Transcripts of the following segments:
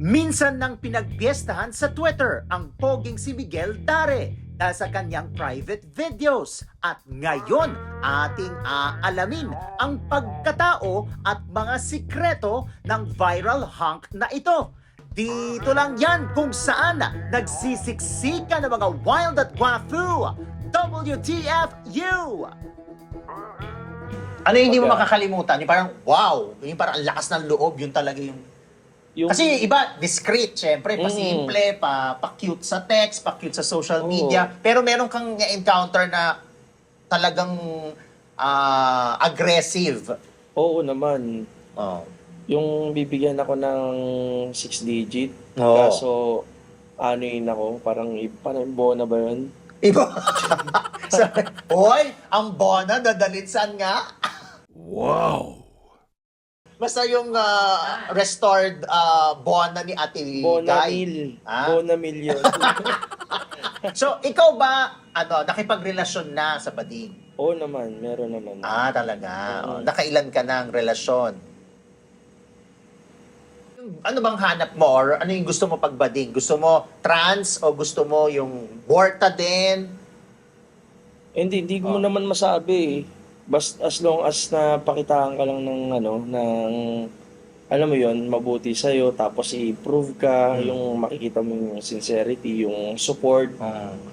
Minsan nang pinagpiestahan sa Twitter ang poging si Miguel Dare dahil sa kanyang private videos. At ngayon, ating aalamin ang pagkatao at mga sikreto ng viral hunk na ito. Dito lang yan kung saan nagsisiksika ng mga wild at guafu. WTFU! Ano yung hindi mo makakalimutan? Yung parang, wow! Yung parang ang lakas ng loob, yun talaga yung Yung, kasi iba, discreet, syempre, Mm. pa-simple, pa, pa-cute sa text, pa-cute sa social Oo. media. Pero meron kang encounter na talagang ah, aggressive. oo naman, Oh. yung bibigyan ako ng 6 digit. Oo. Kaso, ano yun ako, parang, parang bona ba yun? Iba. Hoy, ang bona, dadalitsan nga. Wow. Basta yung ah, restored ah, bona ni Ate Guy. mil. Ah? Bona million. So, ikaw ba, ano, nakipagrelasyon na sa bading? oo naman, meron naman. Ah, talaga. Oo. Oh, nakailan ka ng relasyon? Yung- Ano bang hanap mo or ano yung gusto mo pagbading? Gusto mo trans o gusto mo yung borta din? Hindi, hindi Oh. mo naman masabi eh. Basta as long as napakitaan ka lang ng ano, ng alam mo yon mabuti sa'yo, tapos i-prove ka, Hmm. yung makikita mo yung sincerity, yung support.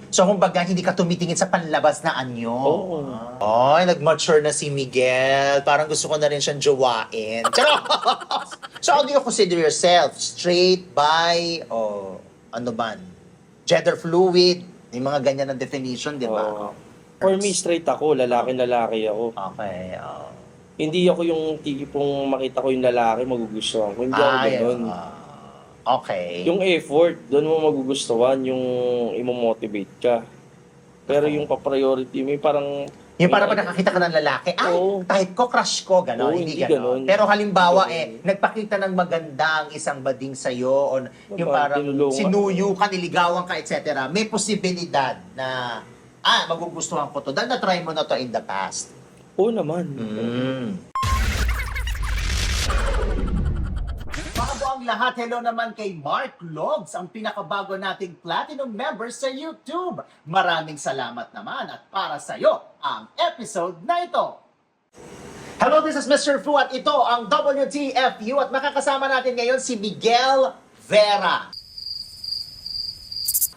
So kumbaga hindi ka tumitingin sa panlabas na anyo. Oo. Ay, nag-mature na si Miguel. Parang gusto ko na rin siyang jowain. So how do you consider yourself? Straight, bi, o ano man? Gender fluid? Yung mga ganyan na definition, di ba? Oo. For me, straight ako, lalaki-lalaki ako. Okay. oh. Hindi ako yung tipong makita ko yung lalaki, magugustuhan ko. Hindi ako Ay, ganun. ah, okay. Yung effort, doon mo magugustuhan, yung imo-motivate ka. Pero yung pa-priority mo, yung parang... yung parang pag nakakita ka ng lalaki, ay, Oo. type ko, crush ko, gano'n. Oo, hindi, hindi gano'n. gano'n. Pero halimbawa, Hindi eh, nagpakita ng maganda ang isang bading sa'yo, o yung Diba, parang tinulungan. sinuyo ka, niligawan ka, etc. May posibilidad na, ah, magugustuhan ko to. Dahil na-try mo na to in the past. Oo naman. Mm. Bago ang lahat, hello naman kay Mark Logs, ang pinakabago nating platinum member sa YouTube. Maraming salamat naman at para sa iyo ang episode na ito. Hello, this is Mr. Fu at ito ang WTFU at makakasama natin ngayon si Miguel Vera.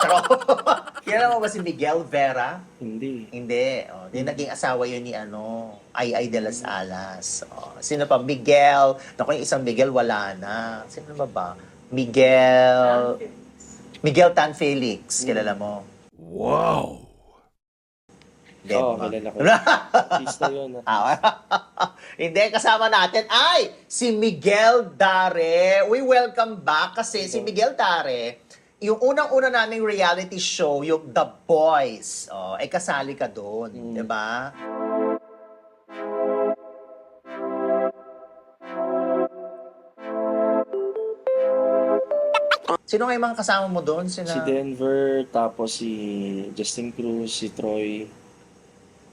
Kilala mo ba si Miguel Vera? Hindi. Hindi. Oh, di naging asawa yun ni ano, Ay Ay de las Alas. Oh, sino pa? Miguel. Naku, yung isang Miguel wala na. Sino ba ba? Miguel... Miguel Tan Felix. Kilala mo? Wow. Oo, ba? kilala ko. Artista yun. ah. Ah, Hindi, kasama natin ay si Miguel Dare. We welcome back kasi si Miguel Dare, yung unang-una naming reality show, yung The Boys, oh, ay kasali ka doon, Mm. di ba? Sino nga yung mga kasama mo doon? Sina... Si Denver, tapos si Justin Cruz, si Troy.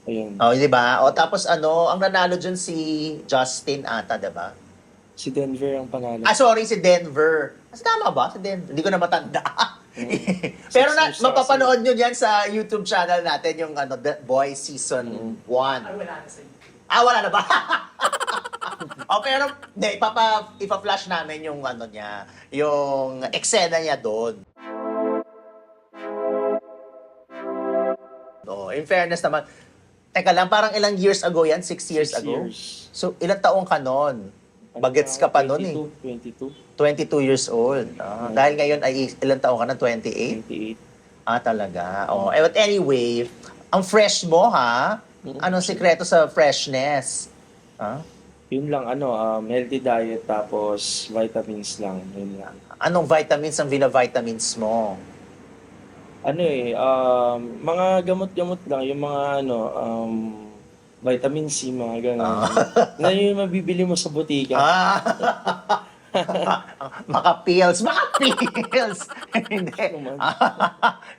Ayun. Oh, di ba? O tapos ano, ang nanalo dyan si Justin ata, di ba? Si Denver ang panalo. Ah, sorry, si Denver. Mas tama ba? Si Denver. Hindi ko na matanda. Pero na, Six years mapapanood nyo yan sa YouTube channel natin, yung ano, The Boys Season 1. Mm. Ah, wala na ba? oh, pero, hindi, ipapa, ipa-flash namin yung ano niya, yung eksena niya doon. Oh, in fairness naman, teka lang, parang ilang years ago yan? Six years Six ago? years. So, ilang taong ka noon? Bagets ka pa noon eh. 22, 22 years old. Ah, dahil ngayon ay ilang taon ka na? 28? 28. Ah, talaga. Oh, eh, but anyway, ang fresh mo ha? Mm. Anong sikreto sa freshness? Ah? Yun lang, ano, um, healthy diet, tapos vitamins lang. Yun lang. Anong vitamins ang vina-vitamins mo? Ano eh, um, mga gamot-gamot lang, yung mga ano, um, vitamin C, mga gano'n. na yung mabibili mo sa butika. Ah, Maka pills, maka pills. hindi.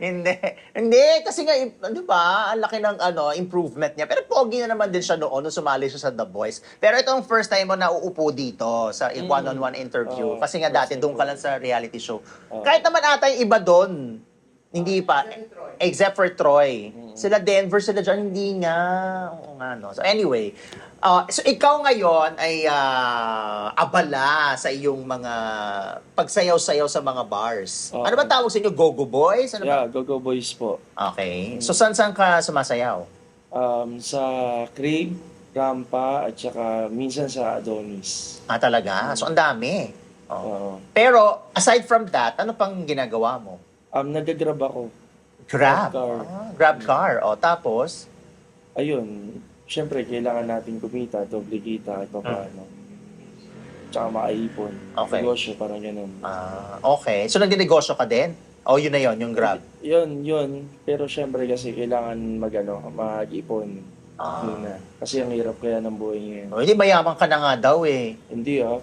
hindi. Hindi kasi nga di ba, ang laki ng ano, improvement niya. Pero pogi na naman din siya noon nung sumali siya sa The Voice. Pero itong first time mo na uupo dito sa one-on-one interview. Oo, kasi nga dati doon ka lang sa reality show. Oo. Kahit naman ata yung iba doon. Hindi pa. Except for Troy. Sila Denver, sila dyan, hindi nga. Oo nga, no. So anyway, uh, so ikaw ngayon ay ah, abala sa iyong mga pagsayaw-sayaw sa mga bars. Oo. Ano ba tawag sa inyo? Go-Go Boys? Ano Yeah, ba? Go-Go Boys po. Okay. So saan saan ka sumasayaw? Um, sa Crave, Rampa, at saka minsan sa Adonis. Ah, talaga? So ang dami. Oo. Oo. Pero aside from that, ano pang ginagawa mo? Um, nagagrab ako. Grab. Grab car. Ah, grab car. O, tapos? Ayun, syempre, kailangan natin kumita, doble kita, pa paano. Tsaka makaipon. Okay. Negosyo, parang ganun. Ah, okay. So nagdinegosyo ka din? O yun na yun, yung Grab. Yun, yun. Pero syempre kasi kailangan mag-ano, mag-ipon Ah. muna. Kasi ang hirap kaya ng buhay ngayon. O, hindi mayaman ka na nga daw eh. Hindi ah.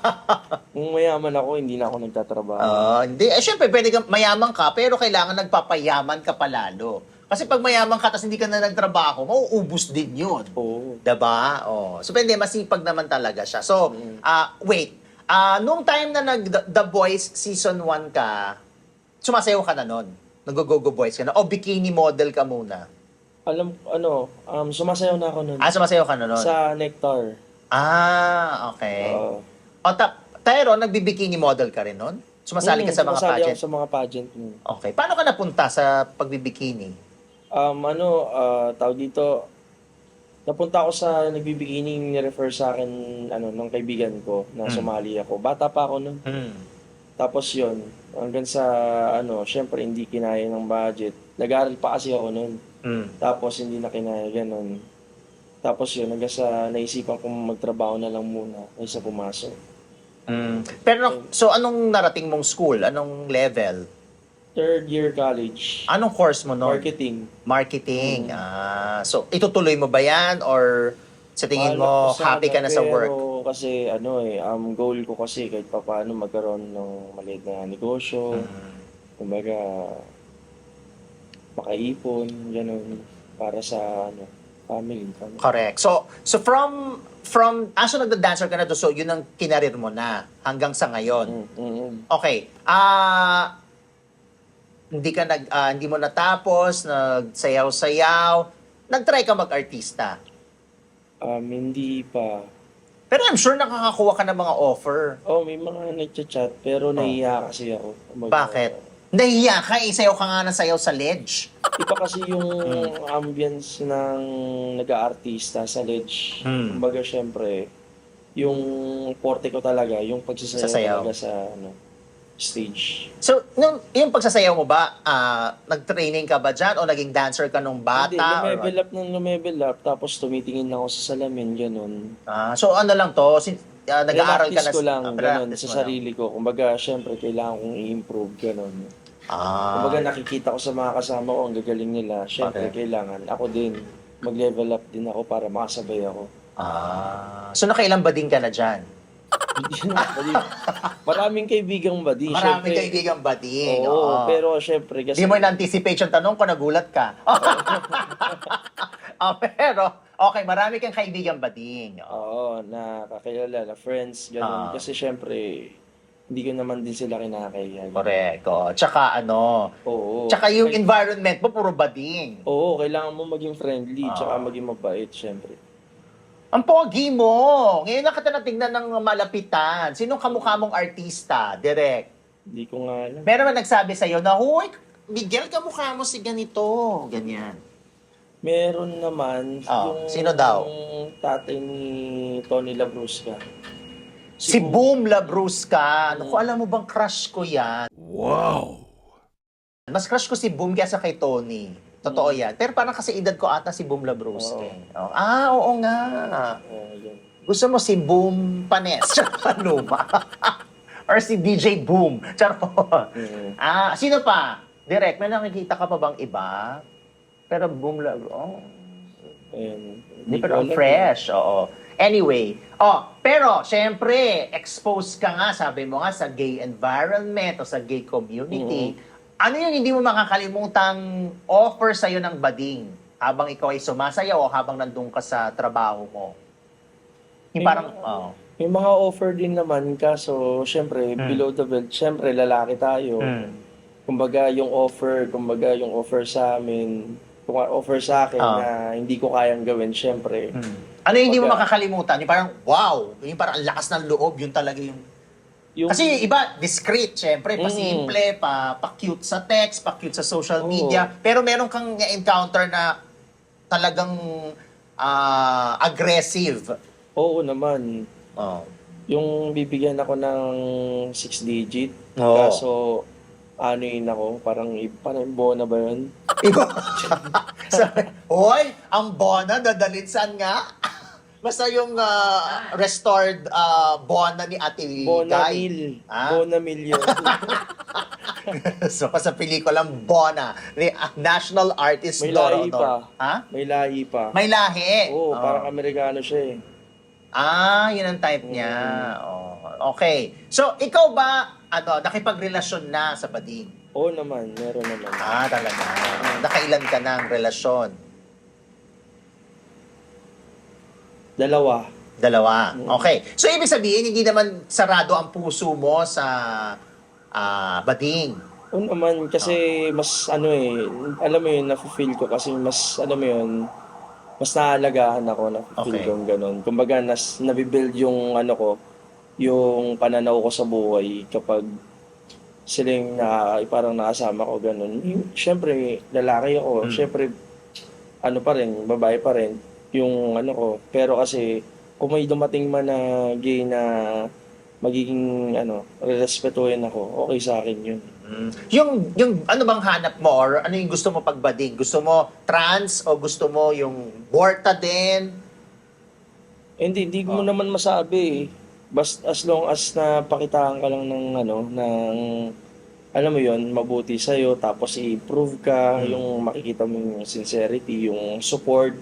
Kung mayaman ako, hindi na ako nagtatrabaho. Ah, hindi. Eh, syempre, pwede ka, mayaman ka, pero kailangan nagpapayaman ka palalo. Kasi pag mayaman ka, tapos hindi ka na nagtrabaho, mauubos din yun. Oo. Diba? Oh. So, pwede, masipag naman talaga siya. So, Mm. ah wait. Ah, nung time na nag The, The Boys season 1 ka, sumasayaw ka na nun? Nag-go-go boys ka na? O bikini model ka muna? Alam, ano, um, sumasayaw na ako nun. Ah, sumasayaw ka na nun? Sa Nectar. Ah, okay. Oo. o, ta- Tyro, nagbibikini model ka rin nun? Sumasali ka Mm, sa mga sumasali ako pageant? sa mga pageant. mm. Okay. Paano ka napunta sa pagbibikini? Um, ano, ah, tawag dito, napunta ako sa nagbibikini, ni-refer sa akin, ano, ng kaibigan ko na Hmm. sumali ako. Bata pa ako nun. Hmm. Tapos yun, hanggang sa, ano, syempre hindi kinaya ng budget. Nag-aaral pa kasi ako nun. Hmm. Tapos hindi na kinaya, ganun. Tapos yun, hanggang sa naisipan kong magtrabaho na lang muna kaysa pumasok. Hmm. Pero, so anong narating mong school? Anong level? Third year college. Anong course mo nun? Marketing. Marketing. Ah, so itutuloy mo ba 'yan or sa tingin mo ko sana, happy ka na sa work? Pero kasi ano eh, um, goal ko kasi kahit pa paano magkaroon ng maliit na negosyo, Mm. kumbaga makaipon, ganun, para sa ano, family. family. Correct. So so from from ah, so nagda-dancer ka na to, so yun ang kinarir mo na hanggang sa ngayon. Mm, mm, mm. Okay. Ah hindi ka nag ah, hindi mo natapos, nagsayaw-sayaw, nag-try ka mag-artista. Um, hindi pa. Pero I'm sure nakakakuha ka ng mga offer. Oh, may mga nagchat-chat, pero nahiya kasi ako. Kumbaga, Bakit? Nahiya ka, eh, sayaw ka nga ng sayaw sa ledge. Iba kasi yung Hmm. ambience ng nag-aartista sa ledge. Hmm. Kumbaga, syempre, yung forte ko talaga, yung pagsasayaw Sasayaw. talaga sa ano, stage. So, nung, yung pagsasayaw mo ba, ah, nag-training ka ba dyan o naging dancer ka nung bata? Hindi, or lumevel what? up ng lumevel up, tapos tumitingin ako sa salamin, ganun. Ah, so, ano lang to? Sin, ah, nag-aaral ka na Practice ko lang, ah, ganun, practice sa mo lang. sarili ko. Kumbaga, syempre, kailangan kong i-improve, ganun. Ah, Kumbaga, nakikita ko sa mga kasama ko, ang gagaling nila. Syempre, Okay. kailangan, ako din, mag-level up din ako para makasabay ako. ah. So, nakailang bading ka na dyan? Hindi naman, badi. Maraming kaibigang badi. Maraming syempre. kaibigang bading. Oo, oo. pero syempre kasi... Di mo na-anticipate yung tanong ko, nagulat ka. Ah, pero, okay, marami kang kaibigang bading. Oo. Oo, na kakilala, na friends, Ah. ganun. Kasi syempre, hindi ko naman din sila kinakaya. Correct. Tsaka ano, Oo. tsaka yung Kay- environment mo, puro bading. Oo, kailangan mo maging friendly, Ah. tsaka maging mabait, syempre. Ang pogi mo! Ngayon na kita natingnan ng malapitan. Sinong kamukha mong artista? Direct. Hindi ko nga alam. Meron man nagsabi sa'yo na, Huy, Miguel, kamukha mo si ganito. Ganyan. Meron naman, Ah, sino daw? Yung tatay ni Tony Labrusca. Si Boom Labrusca. Naku, alam mo bang crush ko yan? Wow. Mas crush ko si Boom kaysa kay Tony. Totoo yan. Pero parang kasi edad ko ata si Boom Labrusca. Oo. eh. Oh. Ah, oo nga. Yun. Gusto mo si Boom Panes? Ano ba? Or si DJ Boom? Charot. Mm. Ah, sino pa? Direct, may nakikita ka pa bang iba? Pero Boom Labro, oh. Ayun. Hindi pero alam. fresh, oo. Anyway, oh, pero syempre, exposed ka nga, sabi mo nga, sa gay environment o sa gay community. Ano yung hindi mo makakalimutang offer sa'yo ng bading habang ikaw ay sumasayaw o habang nandun ka sa trabaho mo? Yung parang, oh. May mga offer din naman, kaso syempre, Mm. below the belt, syempre lalaki tayo. Mm. Kumbaga yung offer, kumbaga yung offer sa amin, offer sa akin Ah. na hindi ko kayang gawin, syempre. Ano yung hindi mo makakalimutan? Yung parang, wow, yung parang ang lakas ng loob, yun talaga yung Yung, Kasi iba, discreet, syempre, Mm. pa-simple, pa, pa-cute sa text, pa-cute sa social Oo. media. Pero meron kang encounter na talagang ah, aggressive. oo naman, Oh. yung bibigyan ako ng six digit, Oo. kaso ano yun ako, parang, parang bona ba yun? Sabi, Hoy, ang bona, dadalhin saan nga? Basta yung ah, restored ah, bona ni Ate Bona Guy. mil. Ah? Bona mil yun. so, sa pelikulang Bona, ni ah, national artist May Doro lahi Doro. pa. Ha? May lahi pa. May lahi. Oo, Oh. parang Amerikano siya eh. Ah, yun ang type niya. Oh, okay. So, ikaw ba, ano, nakipagrelasyon na sa bading? Oo naman, meron naman. Ah, talaga. Nakailan ka ng relasyon? Dalawa. Dalawa. Mm. Okay. So, ibig sabihin, hindi naman sarado ang puso mo sa ah, bading. Oo naman, kasi mas ano eh, alam mo yun, nafe-feel ko kasi mas, alam mo yun, mas naaalagahan ako, nafe-feel Okay. ko yung ganun. Kumbaga, nas, nabibuild yung ano ko, yung pananaw ko sa buhay kapag sila yung na, parang nakasama ko, ganun. Yung, Siyempre, lalaki ako, Mm. siyempre, ano pa rin, babae pa rin, yung ano ko. Pero kasi, kung may dumating man na gay na magiging, ano, respetuhin ako, okay sa akin yun. Mm. Yung, yung ano bang hanap mo or ano yung gusto mo pagbading? Gusto mo trans o gusto mo yung borta din? Hindi, hindi Oh. mo naman masabi eh. Bas, as long as napakitaan ka lang ng ano, ng alam mo yon mabuti sa'yo, tapos i-prove ka, Mm. yung makikita mo yung sincerity, yung support.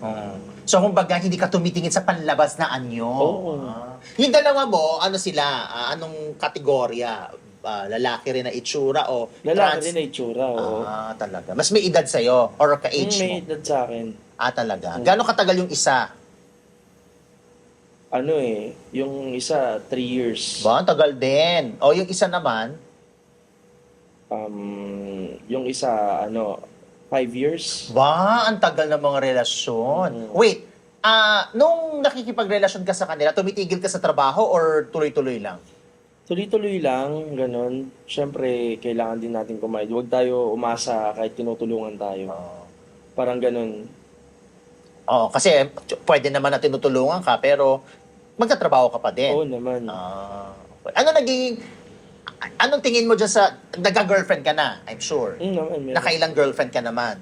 So, kumbaga, hindi ka tumitingin sa panlabas na anyo. Oo. Ah. Yung dalawa mo, ano sila? Ah, anong kategorya? Ah, lalaki rin na itsura o Lalaki din na itsura, oo. Ah, talaga. Mas may edad sa'yo or Mm, ka-age may mo? edad sa akin. Ah, talaga. Mm. Gano'ng katagal yung isa? Ano eh, yung isa, 3 years. Ba, ang tagal din. O yung isa naman, Um, yung isa, ano, 5 years. ba, ang tagal ng mga relasyon. Mm. Wait, ah, nung nakikipagrelasyon ka sa kanila, tumitigil ka sa trabaho or tuloy-tuloy lang? Tuloy-tuloy lang, ganun. Siyempre, kailangan din natin kumain. Huwag tayo umasa kahit tinutulungan tayo. Parang ganun. Oo, kasi pwede naman na tinutulungan ka, pero magtatrabaho ka pa din. Oo naman. Ah, okay. ano naging, anong tingin mo dyan sa, nagka-girlfriend ka na, I'm sure. Mm, naman, meron. Nakailang girlfriend ka naman?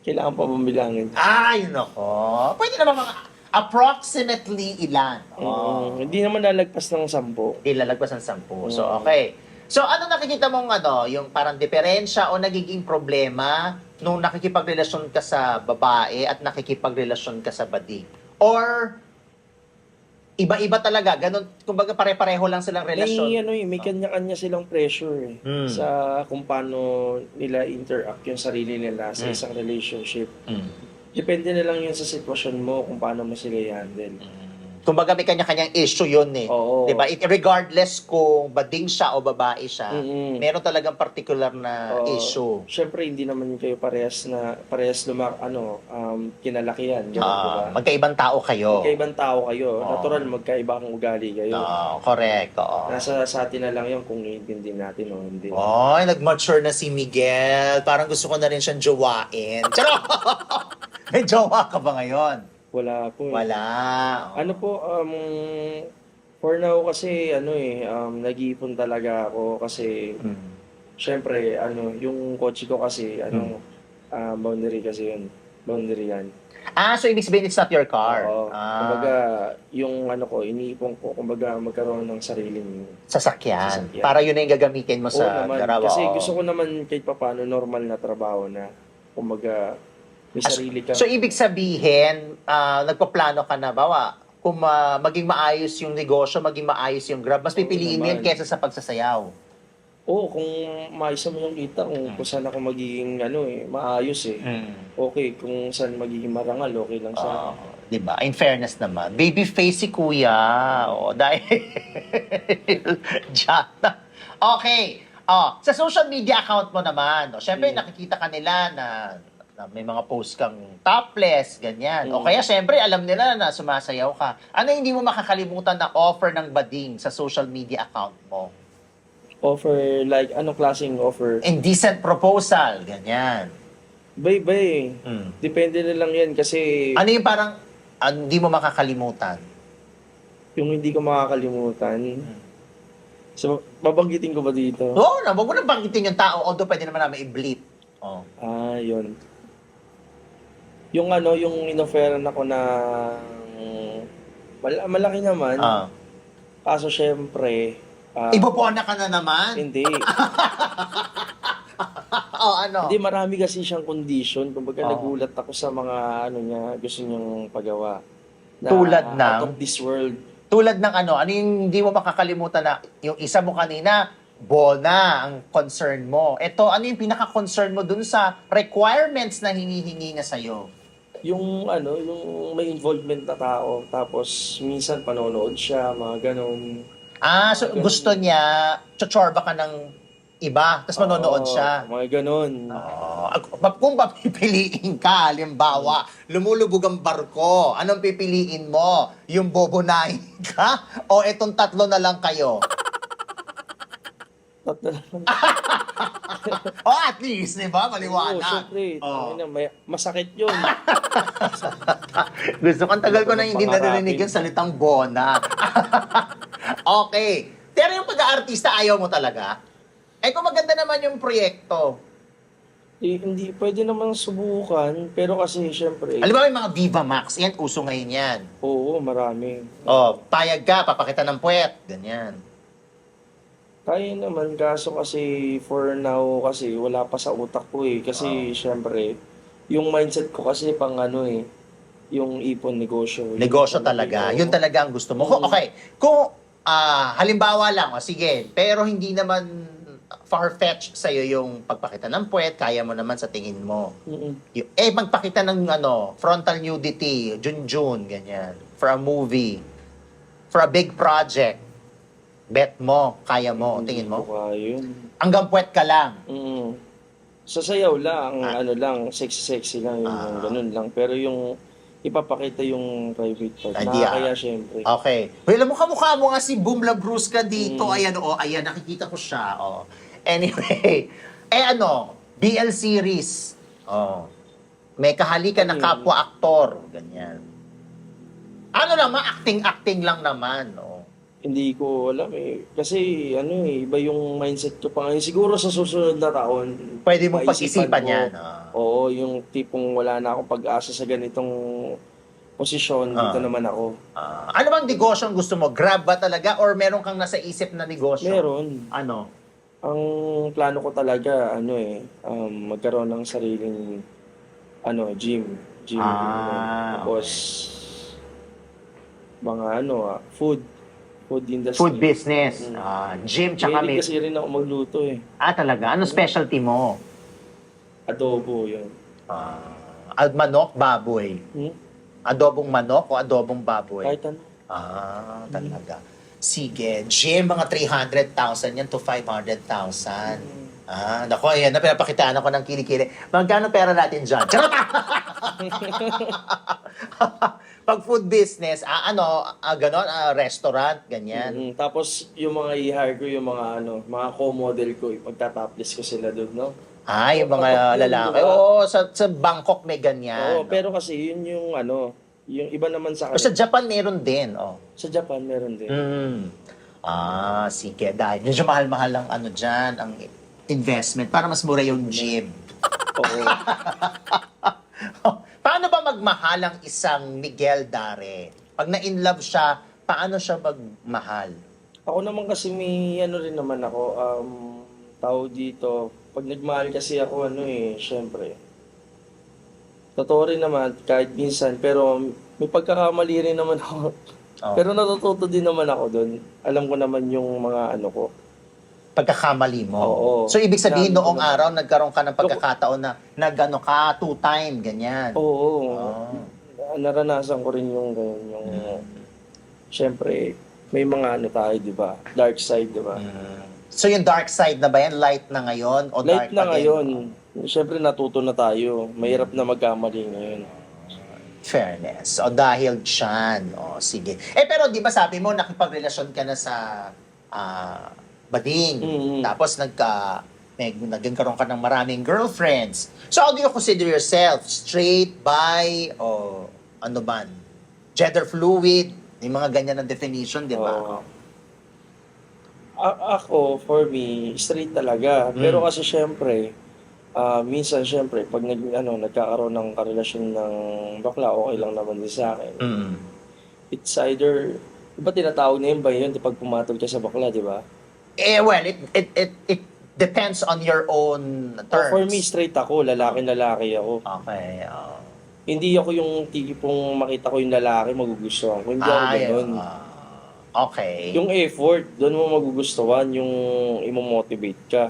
Kailangan pa bumbilangin. Ay, nako. Pwede naman mga approximately ilan. Oh. Mm, hindi naman lalagpas ng sampo. Hindi lalagpas ng sampu. So, Mm. okay. So, ano nakikita mong ano, yung parang diferensya o nagiging problema nung nakikipagrelasyon ka sa babae at nakikipagrelasyon ka sa bading? Or, iba-iba talaga, ganun, kumbaga pare-pareho lang silang relasyon. May, ano, eh, may kanya-kanya silang pressure eh. Mm. Sa kung paano nila interact yung sarili nila sa Mm. isang relationship. Mm. Depende na lang yun sa sitwasyon mo kung paano mo sila i-handle. Kumbaga may kanya-kanyang issue yun eh. Oo. 'Di ba? It, regardless kung bading siya o babae siya, Mm-mm. meron talagang particular na Oo. issue. Siyempre, hindi naman kayo parehas na, parehas lumak, ano, um, kinalakihan. Ganun, Ah, diba? magkaibang tao kayo. Magkaibang tao kayo. Oo. Natural, magkaiba ang ugali kayo. Oo, correct. Oo. Nasa sa atin na lang yun kung iintindi natin o hindi. Ay, nag-mature na si Miguel. Parang gusto ko na rin siyang jowain. Charot! May jowa ka ba ngayon? Wala po. eh. Wala. Ano po, um, for now kasi, ano eh, um, nag-iipon talaga ako kasi, Hmm. syempre, ano, yung kotse ko kasi, ano, ah, boundary kasi yun. Boundary yan. Ah, so ibig sabihin it's not your car. Oo. Ah, Kumbaga, yung ano ko, iniipon ko, kumbaga magkaroon ng sariling sasakyan. Sasakyan. Para yun na yung gagamitin mo Oo sa naman. garawa. Kasi gusto ko naman kahit papaano normal na trabaho na kumbaga May sarili ka. So, ibig sabihin, ah, nagpaplano ka na, bawa, kung ah, maging maayos yung negosyo, maging maayos yung grab, mas pipiliin mo yun kesa sa pagsasayaw. Oo, kung maayos naman yung kita, kung, kung saan ako magiging ano eh, maayos eh. Okay, kung saan magiging marangal, okay lang sa Ah, 'di ba? In fairness naman, baby face si Kuya. O dahil Diyan. Okay. Oh, sa social media account mo naman, no. Syempre Mm. nakikita ka nila na, na may mga post kang topless, ganyan. O Mm. kaya syempre alam nila na sumasayaw ka. Ano yung hindi mo makakalimutan na offer ng bading sa social media account mo? offer, like, anong klaseng offer? Indecent proposal, ganyan. Bay-bay. Mm. Depende na lang yan kasi Ano yung parang ah, hindi mo makakalimutan? yung hindi ko makakalimutan. So, babanggitin ko ba dito? Oo na, wag mo na banggitin yung tao, although pwede naman namin i-bleep. Oh. Ah, yun. Yung ano, yung inoferan ako na mal- malaki naman. Ah. Kaso syempre, ah, Ibobona ka na naman? hindi. oh, ano? hindi, marami kasi siyang condition. Kumbaga, Oo. nagulat ako sa mga ano niya, gusto niyang pagawa. Tulad ng? Out of this world. Tulad ng ano, ano yung hindi mo makakalimutan na yung isa mo kanina, bona ang concern mo. Ito, ano yung pinaka-concern mo dun sa requirements na hinihingi niya sa'yo? Yung ano, yung may involvement na tao. Tapos, minsan panonood siya, mga ganun. Ah, so Ganun. gusto niya, chochorba ka ng iba, tapos manonood Oo, siya. Mga ganun. Oh, kung papipiliin ka, halimbawa, lumulubog ang barko, anong pipiliin mo? Yung bobonahin ka? O etong tatlo na lang kayo? Tatlo lang. O at least, di ba? Oo, Maliwanag. syempre. Oo. tangina, may, masakit yun. Gusto ko, ang tagal ko na hindi narinig yung salitang bona. okay. Pero yung pag-aartista, ayaw mo talaga? Eh kung maganda naman yung proyekto. Eh, hindi, pwede naman subukan. Pero kasi, syempre, Alam mo, may mga Viva Max. Yan, uso ngayon yan. oo, marami. Oh, payag ka, papakita ng puwet. Ganyan. Kaya naman, kaso kasi for now, kasi wala pa sa utak ko eh. Kasi, syempre, yung mindset ko kasi pang ano eh, yung ipon negosyo. Negosyo Yung talaga. Yun talaga ang gusto mo. Mm. Okay. Kung ah, halimbawa lang, o sige, pero hindi naman far-fetched sa'yo yung pagpakita ng puwet, kaya mo naman sa tingin mo. Mm-mm. Y- Eh, magpakita ng ano, frontal nudity, Junjun, ganyan, for a movie, for a big project, bet mo, kaya mo, tingin Hindi mo. kaya yun. Hanggang puwet ka lang. Mm. Sa sayaw lang, Ah. ano lang, sexy-sexy lang, yung Ah. ganun lang. Pero yung ipapakita yung private part, Hindi, nakakaya ah. syempre. Okay. Well, alam mo kamukha mo nga si Boom Labrusca dito. Mm. Ayan, oh, ayan, nakikita ko siya. Oh. Anyway, eh ano, BL series. Oh. May kahalikan ng Ano yun? kapwa-aktor. Ganyan. Ano naman, acting-acting lang naman. Oh. Hindi ko alam eh. Kasi ano eh, iba yung mindset ko pa ngayon. Siguro sa susunod na taon, Pwede mo maisipan pag-isipan ko. yan. ah. Oo, yung tipong wala na akong pag-asa sa ganitong posisyon, Ah. dito naman ako. Ah, ano bang negosyo ang gusto mo? Grab ba talaga or meron kang nasa isip na negosyo? Meron. Ano? Ang plano ko talaga, ano eh, um, magkaroon ng sariling, ano, gym. Gym. Ah, Tapos, mga ano, ah, food. Food industry. Food business. Mm. Ah, gym, tsaka may... Mahilig kasi rin ako magluto eh. Ah, talaga? Ano specialty mo? Adobo yun. Ah, ad manok, baboy. Hmm? Adobong manok o adobong baboy? Kahit ano. Ah, talaga. Sige, gym, mga 300,000 yan to 500,000. Ah, nako, ayan na, pinapakitaan ako ng kilikili. Magkano pera natin dyan? Charot! Pag food business, ah, ano, ah, ganon, ah, restaurant, ganyan. Mm, tapos yung mga i-hire ko, yung mga ano, mga co-model ko, ipagtatopless ko sila doon, no? Ah, yung mga lalaki. Diba? Oo, sa, sa Bangkok may ganyan. Oo, pero kasi yun yung ano, yung iba naman sa O sa kanila. Japan meron din, oh. Sa Japan meron din. Mm. Ah, sige. Dahil medyo mahal-mahal ang ano dyan, ang investment para mas mura yung gym. Oo. paano ba magmahal ang isang Miguel Dare? Pag na-inlove siya, paano siya magmahal? Ako naman kasi may ano rin naman ako, um, tao dito, pag nagmahal kasi ako ano eh, syempre, totoo rin naman, kahit minsan, pero may pagkakamali rin naman ako. Oh. Pero natututo din naman ako doon. Alam ko naman yung mga ano ko. Pagkakamali mo. Oo. So, ibig sabihin, Sabi ko noong naman. araw, nagkaroon ka ng pagkakataon na nag-ano ka, two-time, ganyan. Oo. Oh. Naranasan ko rin yung ganyan, yung... Siyempre, may mga ano tayo, di ba? Dark side, di ba? So, yung dark side na ba yan? Light na ngayon? O dark Light na pa din? ngayon. Siyempre, natuto na tayo. Mahirap na magkamali ngayon. Fairness. O dahil dyan. O sige. Eh pero di ba sabi mo nakipagrelasyon ka na sa ah, bading. Mm. Tapos nagka nag, nagkaroon ka ng maraming girlfriends. So how do you consider yourself? Straight, bi, o ano ba? Gender fluid? Yung mga ganyan na definition, di ba? Oo. A- ako, for me, straight talaga. Mm. Pero kasi syempre, ah, minsan syempre, pag nag, ano, nagkakaroon ng karelasyon ng bakla, okay lang naman din sa akin. Mm. It's either, di ba tinatawag na yun ba yun pag pumatol ka sa bakla, di ba? Eh well, it, it, it, it depends on your own Oh, terms. for me, straight ako, lalaki-lalaki ako. Okay. oh. Hindi ako yung tipong makita ko yung lalaki, magugustuhan ko. Hindi ako Ay, ganun. ah, okay. Yung effort, doon mo magugustuhan, yung imo-motivate ka.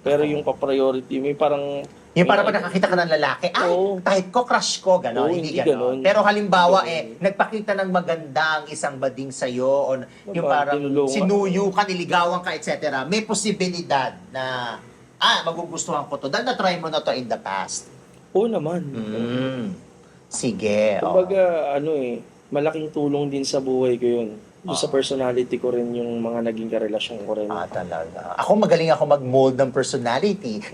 Pero yung pa-priority, may parang, Yung para pag nakakita ka ng lalaki, ay, Oo. type ko, crush ko, gano'n. Oo, hindi hindi gano'n. gano'n. Pero halimbawa, Hindi eh, nagpakita ng maganda ang isang bading sa'yo, o yung Diba, parang tinulungan. sinuyo ka, niligawan ka, etc. May posibilidad na, ah, magugustuhan ko to. Dahil na-try mo na to in the past. oo naman. Mm. Sige. oo. Kumbaga, ano eh, malaking tulong din sa buhay ko yun. Yung sa Oo. personality ko rin yung mga naging karelasyon ko rin. Ah, talaga. Ako magaling ako mag-mold ng personality.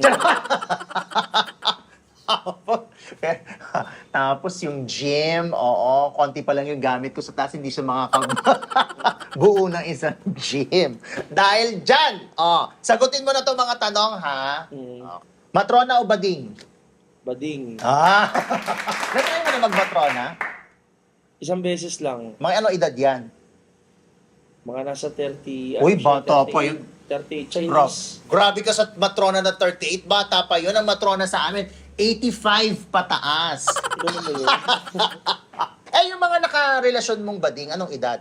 Tapos yung gym, oo, konti pa lang yung gamit ko sa taas, hindi siya makakab... buo ng isang gym. Dahil dyan, oh, sagutin mo na to mga tanong, ha? Mm. Oh. Matrona o bading? Bading. Ah! Natry mo na mag-matrona? Isang beses lang. Mga ano edad yan? Mga nasa 30... Uy, ano bata pa 38, yun. 38 Chinese. Grabe ka sa matrona na 38. Bata pa yun. Ang matrona sa amin, 85 pataas. Ganun ba yun? eh, yung mga nakarelasyon mong bading, anong edad?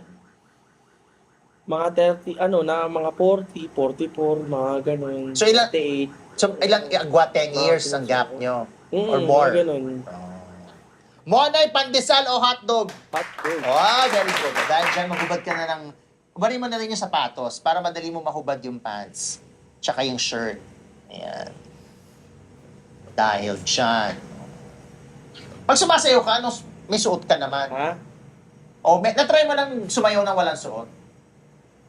mga 30, ano na, mga 40, 44, mga ganun. So, ilan- 38. So, ilang agwa 10 Mga years ang gap nyo? Mm, Or more? Mga ganun. Monay, pandesal o hotdog? Hot dog. Oh, very good. Dahil dyan, maghubad ka na ng... Hubarin mo na rin yung sapatos para madali mo mahubad yung pants. Tsaka yung shirt. Ayan. Dahil dyan. Pag sumasayaw ka, ano, may suot ka naman. Ha? O, may, na-try mo lang sumayaw ng walang suot?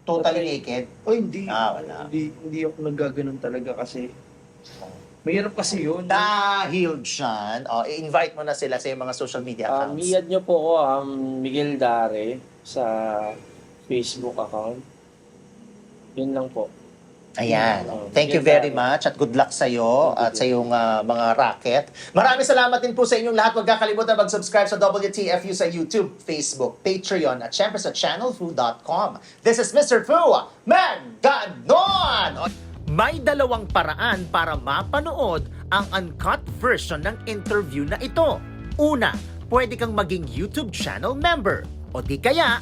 Totally naked? Oh, hindi. Ah, wala. Hindi, hindi ako naggaganon talaga kasi mahirap kasi yun. Dahil dyan, o, i-invite mo na sila sa iyong mga social media Um, accounts. i-add nyo po ako, um, Miguel Dare, sa Facebook account. Yun lang po. Ayan. Oh, Thank you very much at good luck sa iyo at sa iyong ah, mga racket. Maraming salamat din po sa inyong lahat. Huwag kakalimutan mag-subscribe sa WTFU sa YouTube, Facebook, Patreon at syempre sa channelfu.com. This is Mr. Fu, Man Ganon! May dalawang paraan para mapanood ang uncut version ng interview na ito. Una, pwede kang maging YouTube channel member. O di kaya,